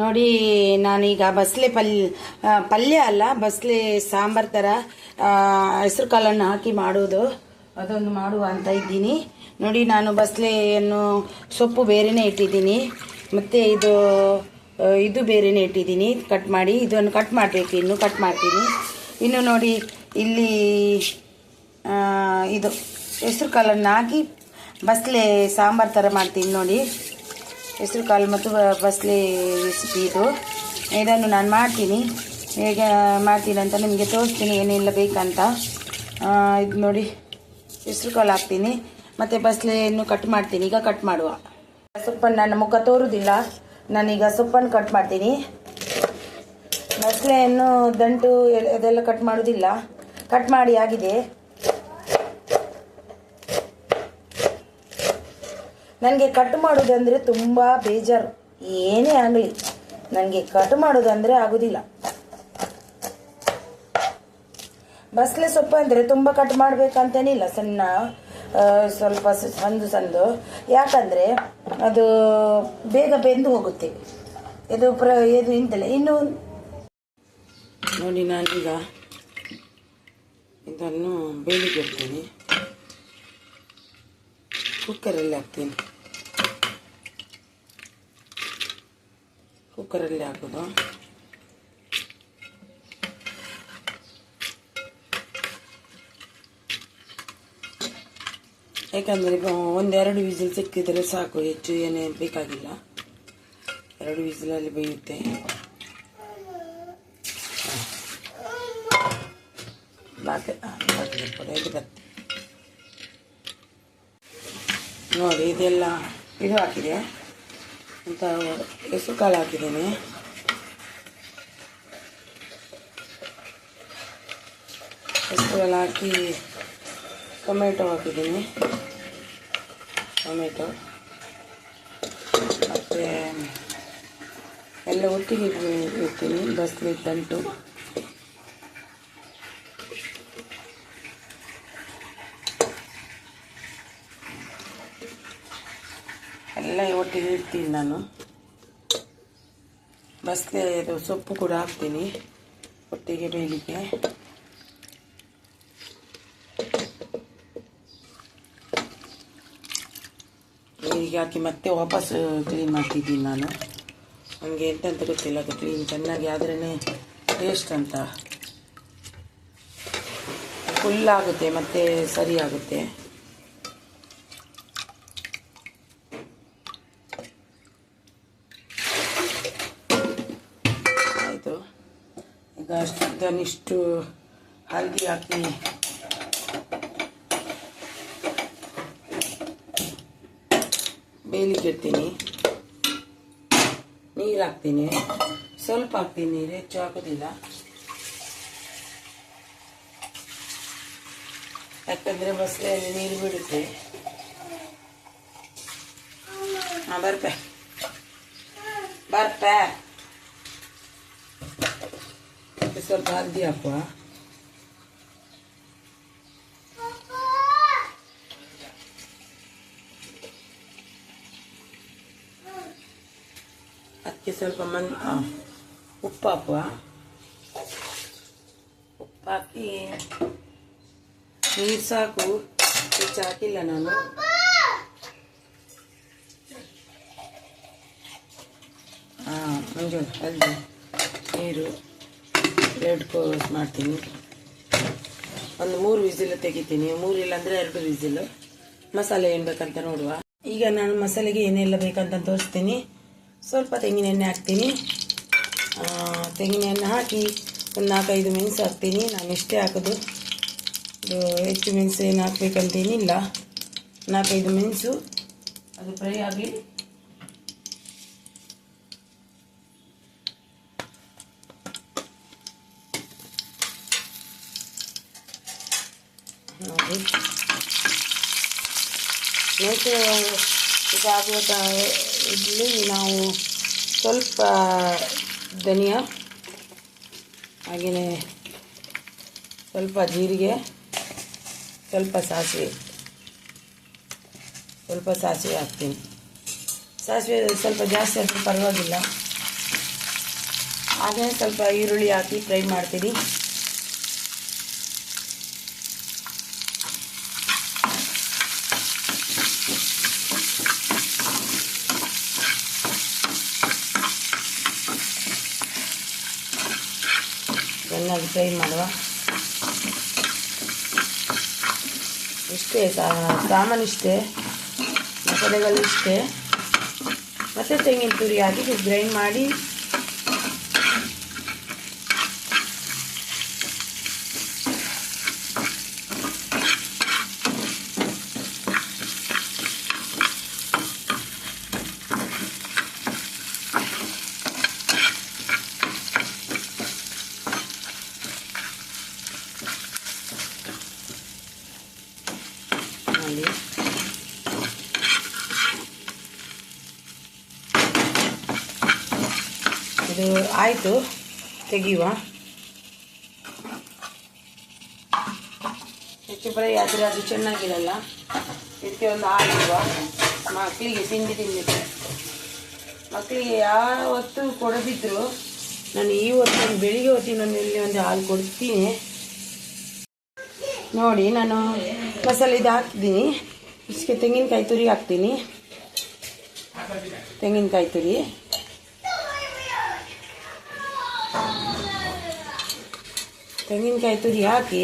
ನೋಡಿ, ನಾನೀಗ ಬಸಳೆ ಪಲ್ಯ ಪಲ್ಯ ಅಲ್ಲ ಬಸಳೆ ಸಾಂಬಾರ್ ಥರ ಹೆಸರು ಕಾಳನ್ನು ಹಾಕಿ ಮಾಡೋದು ಅದೊಂದು ಮಾಡುವ ಅಂತ ಇದ್ದೀನಿ. ನೋಡಿ, ನಾನು ಬಸಳೆಯನ್ನು ಸೊಪ್ಪು ಬೇರೆನೇ ಇಟ್ಟಿದ್ದೀನಿ. ಮತ್ತು ಇದು ಇದು ಬೇರೆನೇ ಇಟ್ಟಿದ್ದೀನಿ. ಕಟ್ ಮಾಡಿ, ಇದನ್ನು ಕಟ್ ಮಾಡಬೇಕು, ಇನ್ನು ಕಟ್ ಮಾಡ್ತೀನಿ. ಇನ್ನು ನೋಡಿ, ಇಲ್ಲಿ ಇದು, ಹೆಸರು ಕಾಳನ್ನು ಹಾಕಿ ಬಸಳೆ ಸಾಂಬಾರ್ ಥರ ಮಾಡ್ತೀನಿ ನೋಡಿ. ಹೆಸರು ಕಾಳು ಮತ್ತು ಬಸಳೆ ರೆಸಿಪಿ ಇದು. ಇದನ್ನು ನಾನು ಮಾಡ್ತೀನಿ. ಹೇಗೆ ಮಾಡ್ತೀನಿ ಅಂತ ನಿಮಗೆ ತೋರಿಸ್ತೀನಿ, ಏನೆಲ್ಲ ಬೇಕಂತ. ಇದು ನೋಡಿ, ಹೆಸರು ಕಾಳು ಹಾಕ್ತೀನಿ. ಮತ್ತು ಬಸಳೆಯನ್ನು ಕಟ್ ಮಾಡ್ತೀನಿ. ಈಗ ಕಟ್ ಮಾಡುವ. ಸೊಪ್ಪನ್ನು ನನ್ನ ಮುಖ ತೋರುವುದಿಲ್ಲ ನಾನೀಗ ಸೊಪ್ಪನ್ನು ಕಟ್ ಮಾಡ್ತೀನಿ. ಬಸಳೆಯನ್ನು ದಂಟು ಅದೆಲ್ಲ ಕಟ್ ಮಾಡೋದಿಲ್ಲ. ಕಟ್ ಮಾಡಿ ಆಗಿದೆ. ನನಗೆ ಕಟ್ ಮಾಡೋದಂದರೆ ತುಂಬ ಬೇಜಾರು. ಏನೇ ಆಗಲಿ, ನನಗೆ ಕಟ್ ಮಾಡೋದಂದರೆ ಆಗೋದಿಲ್ಲ. ಬಸಳೆ ಸೊಪ್ಪು ಅಂದರೆ ತುಂಬ ಕಟ್ ಮಾಡಬೇಕಂತೇನಿಲ್ಲ, ಸಣ್ಣ ಸ್ವಲ್ಪ ಸಂದು ಸಂದು. ಯಾಕಂದರೆ ಅದು ಬೇಗ ಬೆಂದು ಹೋಗುತ್ತೆ. ಇದು ಪ್ರ, ಇದು ಇಂತಲ್ಲ ಇನ್ನು ನೋಡಿ ನಾನೀಗ ಇದನ್ನು ಬೇಲಿಗೆ ಇಡ್ತೀನಿ ಕುಕ್ಕರಲ್ಲಿ ಹಾಕ್ತೀನಿ. ಕುಕ್ಕರಲ್ಲಿ ಹಾಕೋದು. ಯಾಕಂದರೆ ಒಂದೆರಡು ವಿಸಿಲ್ ಸಿಕ್ಕಿದರೆ ಸಾಕು, ಹೆಚ್ಚು ಏನೇ ಬೇಕಾಗಿಲ್ಲ. ಎರಡು ವಿಸಿಲಲ್ಲಿ ಬೇಯುತ್ತೆ. ಬಾಕಿ ಬಾಕಿ ಕೊಡ ಇದು ನೋಡಿ, ಇದೆಲ್ಲ ಇದು ಹಾಕಿದೆ. ಅಂತ ಹೆಸರು ಕಾಳು ಹಾಕಿದ್ದೀನಿ. ಹೆಸರು ಕಾಳು ಹಾಕಿ ಟೊಮೆಟೊ ಹಾಕಿದ್ದೀನಿ. ಟೊಮೆಟೊ. ಮತ್ತು ಎಲ್ಲ ಒಟ್ಟಿಗೆ ಇಡ್ತೀನಿ ಬಸ್ಲಿ ದಂಟು ಎಲ್ಲ ಹೇಳ್ತೀನಿ ನಾನು. ಬಸ್ಗೆ ಇದು ಸೊಪ್ಪು ಕೂಡ ಹಾಕ್ತೀನಿ, ಒಟ್ಟಿಗೆ ಬೇಯಲಿಕ್ಕೆ. ನೀರಿಗೆ ಹಾಕಿ ಮತ್ತೆ ವಾಪಸ್ ಕ್ಲೀನ್ ಮಾಡ್ತಿದ್ದೀನಿ ನಾನು. ನನಗೆ ಎಂತಂತ ಗೊತ್ತಿಲ್ಲ, ಅದು ಕ್ಲೀನ್ ಚೆನ್ನಾಗಿ ಆದ್ರೇ ಟೇಸ್ಟ್ ಅಂತ. ಫುಲ್ ಆಗುತ್ತೆ, ಮತ್ತೆ ಸರಿ ಆಗುತ್ತೆ ಆಯಿತು ಈಗ ಇದನ್ನಿಷ್ಟು ಹಲ್ದಿ ಹಾಕಿ. ಬೇಯಲಿಕ್ಕೆ ಇಡ್ತೀನಿ. ನೀರು ಹಾಕ್ತೀನಿ. ಸ್ವಲ್ಪ ಹಾಕ್ತೀನಿ ನೀರು ಹೆಚ್ಚು ಹಾಕೋದಿಲ್ಲ. ಯಾಕಂದರೆ ಬಸ್ಲೆಯಲ್ಲಿ ನೀರು ಬಿಡುತ್ತೆ. ಹಾಂ, ಬರ್ಪೆ. ಬರ್ಪೆ ಮತ್ತೆ ಸ್ವಲ್ಪ ಹಲ್ದಿ ಹಾಕುವ ಅದಕ್ಕೆ ಸ್ವಲ್ಪ ಮನ್ ಆ, ಉಪ್ಪು ಹಾಕುವ ಉಪ್ಪು ಹಾಕಿ ನೀರು ಸಾಕು ಹೆಚ್ಚು ಹಾಕಿಲ್ಲ ನಾನು ಹಾಂ ಮಂಜು ಹಲ್ದಿ ನೀರು ಎರಡು ಕೋಸ್ ಮಾಡ್ತೀನಿ. ಒಂದು ಮೂರು ವಿಸಿಲ್ ತೆಗಿತೀನಿ. ಮೂರು ಇಲ್ಲ ಅಂದರೆ ಎರಡು ವಿಸಿಲು. ಮಸಾಲೆ ಏನು ಬೇಕಂತ ನೋಡುವ. ಈಗ ನಾನು ಮಸಾಲೆಗೆ ಏನೆಲ್ಲ ಬೇಕಂತ ತೋರಿಸ್ತೀನಿ. ಸ್ವಲ್ಪ ತೆಂಗಿನ ಎಣ್ಣೆ ಹಾಕ್ತೀನಿ. ತೆಂಗಿನ ಎಣ್ಣೆ ಹಾಕಿ ಒಂದು ನಾಲ್ಕೈದು ಮೆಣಸು ಹಾಕ್ತೀನಿ. ನಾನು ಇಷ್ಟೇ ಹಾಕೋದು, ಇದು ಹೆಚ್ಚು ಮೆಣಸು ಏನು ಹಾಕ್ಬೇಕಂತೇನಿಲ್ಲ ನಾಲ್ಕೈದು ಮೆಣಸು, ಅದು ಫ್ರೈ ಆಗಲಿ ನೋಡಿ ಮೇಕೆ ಇದಾಗುವ ಇಲ್ಲಿ ನಾವು ಸ್ವಲ್ಪ ಧನಿಯಾ ಹಾಗೆಯೇ ಸ್ವಲ್ಪ ಜೀರಿಗೆ, ಸ್ವಲ್ಪ ಸಾಸಿವೆ. ಸ್ವಲ್ಪ ಸಾಸಿವೆ ಹಾಕ್ತೀನಿ. ಸಾಸಿವೆ ಸ್ವಲ್ಪ ಜಾಸ್ತಿ ಆದರೂ ಪರವಾಗಿಲ್ಲ. ಹಾಗೆ ಸ್ವಲ್ಪ ಈರುಳ್ಳಿ ಹಾಕಿ ಫ್ರೈ ಮಾಡ್ತೀನಿ. ಚೆನ್ನಾಗಿ ಫ್ರೈ ಮಾಡುವ. ಇಷ್ಟೇ ಸಾಮಾನು ಇಷ್ಟೇ ಮಸಾಲೆಗಳು ಇಷ್ಟೇ. ಮತ್ತು ತೆಂಗಿನ ತುರಿ ಹಾಕಿ ಗ್ರೈಂಡ್ ಮಾಡಿ ಇದು ಆಯಿತು, ತೆಗೆಯುವ. ಹೆಚ್ಚು ಫ್ರೈ ಆದರೆ ಅದು ಚೆನ್ನಾಗಿರಲ್ಲ. ಇದಕ್ಕೆ ಒಂದು ಹಾಕುವ ಮಕ್ಕಳಿಗೆ ತಿಂಡಿ ತಿನ್ನಲಿಕ್ಕೆ ಮಕ್ಕಳಿಗೆ ಯಾವತ್ತು ಕೊಡದಿದ್ದರೂ ನಾನು ಈ ಹೊತ್ತು ಬೆಳಿಗ್ಗೆ ಹೊತ್ತಿಗೆ ನಾನು ಇಲ್ಲಿ ಒಂದು ಹಾಲು ಕೊಡ್ತೀನಿ. ನೋಡಿ, ನಾನು ಮಸಾಲೆ ಇದು ಹಾಕ್ತೀನಿ ಇಷ್ಟಕ್ಕೆ ತೆಂಗಿನಕಾಯಿ ತುರಿ ಹಾಕ್ತೀನಿ. ತೆಂಗಿನಕಾಯಿ ತುರಿ. ತೆಂಗಿನಕಾಯಿ ತುರಿ ಹಾಕಿ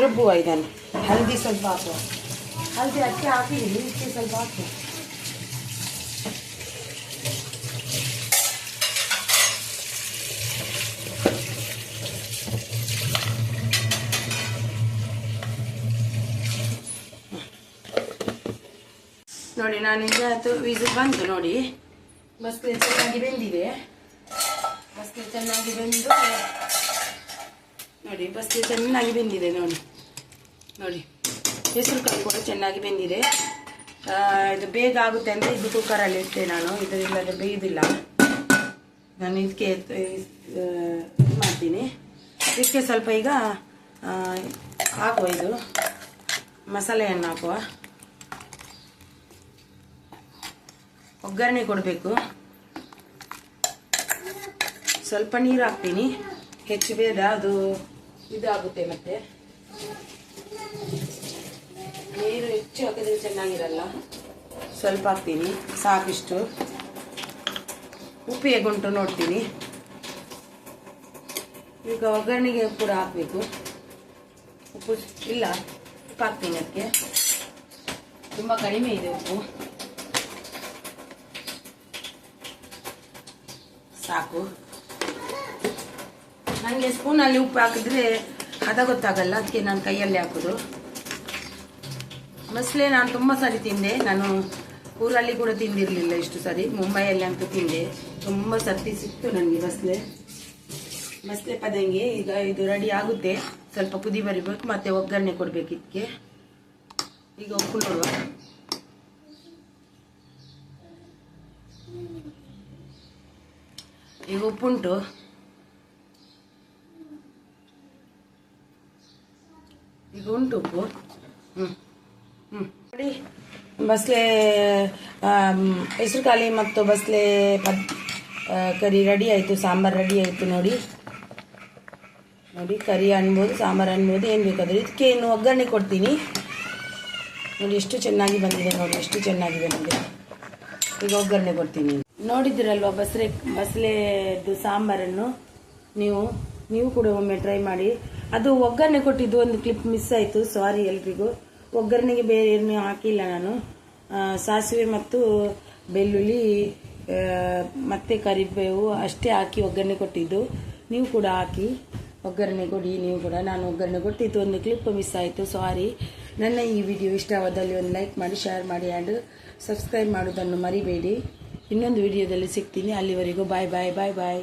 ರುಬ್ಬುವ ಇದನ್ನು. ಹಳದಿ ಸ್ವಲ್ಪ ಹಾಕುವ. ಹಳದಿ ಅಕ್ಕಿ ಹಾಕಿದ್ದೀನಿ ಇದಕ್ಕೆ ಸ್ವಲ್ಪ ಹಾಕುವ. ನೋಡಿ, ನಾನು ಈಗ ಆಯ್ತು ವಿಸಿಲ್ ಬಂತು ನೋಡಿ. ಬಸ್ಲೆ ಚೆನ್ನಾಗಿ ಬೆಂದಿದೆ. ಬಸ್ಲೆ ಚೆನ್ನಾಗಿ ಬೆಂದು ನೋಡಿ ಬಸ್ತಿ ಚೆನ್ನಾಗಿ ಬೆಂದಿದೆ ನೋಡಿ. ನೋಡಿ, ಹೆಸರು ಕಾಳು ಕೂಡ ಚೆನ್ನಾಗಿ ಬೆಂದಿದೆ. ಇದು ಬೇಗ ಆಗುತ್ತೆ ಅಂದರೆ ಇದು ಕುಕ್ಕರಲ್ಲಿ ಇಟ್ಟೆ ನಾನು, ಇದರಿಂದ ಬೇಯ್ದಿಲ್ಲ. ನಾನು ಇದಕ್ಕೆ, ಇದು ಮಾಡ್ತೀನಿ. ಇದಕ್ಕೆ ಸ್ವಲ್ಪ ಈಗ ಹಾಕುವ ಇದು, ಮಸಾಲೆಯನ್ನು ಹಾಕುವ. ಒಗ್ಗರಣೆ ಕೊಡಬೇಕು. ಸ್ವಲ್ಪ ನೀರು ಹಾಕ್ತೀನಿ. ಹೆಚ್ಚು ಬೇಡ ಅದು ಇದಾಗುತ್ತೆ ಮತ್ತೆ. ನೀರು ಹೆಚ್ಚು ಹಾಕಿದ್ರೆ ಚೆನ್ನಾಗಿರಲ್ಲ. ಸ್ವಲ್ಪ ಹಾಕ್ತೀನಿ, ಸಾಕಿಷ್ಟು. ಉಪ್ಪು ಹೇಗುಂಟು ನೋಡ್ತೀನಿ. ಈಗ ಒಗ್ಗರಣೆಗೆ ಕೂಡ ಹಾಕಬೇಕು. ಉಪ್ಪು ಇಲ್ಲ, ಉಪ್ಪು ಹಾಕ್ತೀನಿ ಅದಕ್ಕೆ. ತುಂಬ ಕಡಿಮೆ ಇದೆ ಉಪ್ಪು. ಸಾಕು. ನನಗೆ ಸ್ಪೂನಲ್ಲಿ ಉಪ್ಪು ಹಾಕಿದ್ರೆ ಹದ ಗೊತ್ತಾಗಲ್ಲ, ಅದಕ್ಕೆ ನಾನು ಕೈಯಲ್ಲಿ ಹಾಕೋದು. ಮಸಲೆ ನಾನು ತುಂಬ ಸಾರಿ ತಿಂದೆ. ನಾನು ಊರಲ್ಲಿ ಕೂಡ ತಿಂದಿರಲಿಲ್ಲ ಇಷ್ಟು ಸರಿ. ಮುಂಬೈಯಲ್ಲಿ ಅಂತೂ ತಿಂದೆ. ತುಂಬ ಸರ್ತಿ ಸಿಕ್ತು ನನಗೆ ಮಸಲೆ. ಮಸಲೆ ಪದಂಗೆ ಈಗ ಇದು ರೆಡಿ ಆಗುತ್ತೆ. ಸ್ವಲ್ಪ ಕುದಿ ಬರಿಬೇಕು, ಮತ್ತೆ ಒಗ್ಗರಣೆ ಕೊಡಬೇಕು ಇದಕ್ಕೆ ಈಗ ಉಪ್ಪು ನೋಡುವ. ಈಗ ಉಪ್ಪುಂಟು. ಈಗ ಉಂಟು ಉಪ್ಪು ಹ್ಞೂ ನೋಡಿ ಬಸಳೆ ಹೆಸರು ಕಾಲಿ ಮತ್ತು ಬಸಳೆ ಪದ್ ಕರಿ ರೆಡಿ ಆಯಿತು, ಸಾಂಬಾರು ರೆಡಿ ಆಯಿತು ನೋಡಿ. ನೋಡಿ, ಕರಿ ಅನ್ಬೋದು, ಸಾಂಬಾರು ಅನ್ಬೋದು, ಏನು ಬೇಕಾದ್ರೆ. ಇದಕ್ಕೆ ಇನ್ನು ಒಗ್ಗರಣೆ ಕೊಡ್ತೀನಿ. ನೋಡಿ, ಎಷ್ಟು ಚೆನ್ನಾಗಿ ಬಂದಿದೆ ನೋಡಿ, ಎಷ್ಟು ಚೆನ್ನಾಗಿದೆ ಬಂದಿದೆ ಈಗ ಒಗ್ಗರಣೆ ಕೊಡ್ತೀನಿ. ನೋಡಿದ್ದೀರಲ್ವ ಬಸ್ರೆ ಬಸಳೆದು ಸಾಂಬಾರನ್ನು ನೀವು? ನೀವು ಕೂಡ ಒಮ್ಮೆ ಟ್ರೈ ಮಾಡಿ. ಅದು ಒಗ್ಗರಣೆ ಕೊಟ್ಟಿದ್ದು ಒಂದು ಕ್ಲಿಪ್ ಮಿಸ್ ಆಯಿತು ಸಾರಿ ಎಲ್ರಿಗೂ. ಒಗ್ಗರಣೆಗೆ ಬೇರೆ ಏನು ಹಾಕಿಲ್ಲ ನಾನು. ಸಾಸಿವೆ ಮತ್ತು ಬೆಳ್ಳುಳ್ಳಿ ಮತ್ತು ಕರಿಬೇವು ಅಷ್ಟೇ ಹಾಕಿ ಒಗ್ಗರಣೆ ಕೊಟ್ಟಿದ್ದು. ನೀವು ಕೂಡ ಹಾಕಿ ಒಗ್ಗರಣೆ ಕೊಡಿ, ನೀವು ಕೂಡ. ನಾನು ಒಗ್ಗರಣೆ ಕೊಟ್ಟಿದ್ದು ಒಂದು ಕ್ಲಿಪ್ ಮಿಸ್ ಆಯಿತು ಸಾರಿ ನನ್ನ ಈ ವಿಡಿಯೋ ಇಷ್ಟವಾದಲ್ಲಿ ಒಂದು ಲೈಕ್ ಮಾಡಿ ಶೇರ್ ಮಾಡಿ ಆ್ಯಂಡ್ ಸಬ್ಸ್ಕ್ರೈಬ್ ಮಾಡೋದನ್ನು ಮರಿಬೇಡಿ. ಇನ್ನೊಂದು ವಿಡಿಯೋದಲ್ಲಿ ಸಿಗ್ತೀನಿ. ಅಲ್ಲಿವರೆಗೂ ಬಾಯ್ ಬಾಯ್ ಬಾಯ್ ಬಾಯ್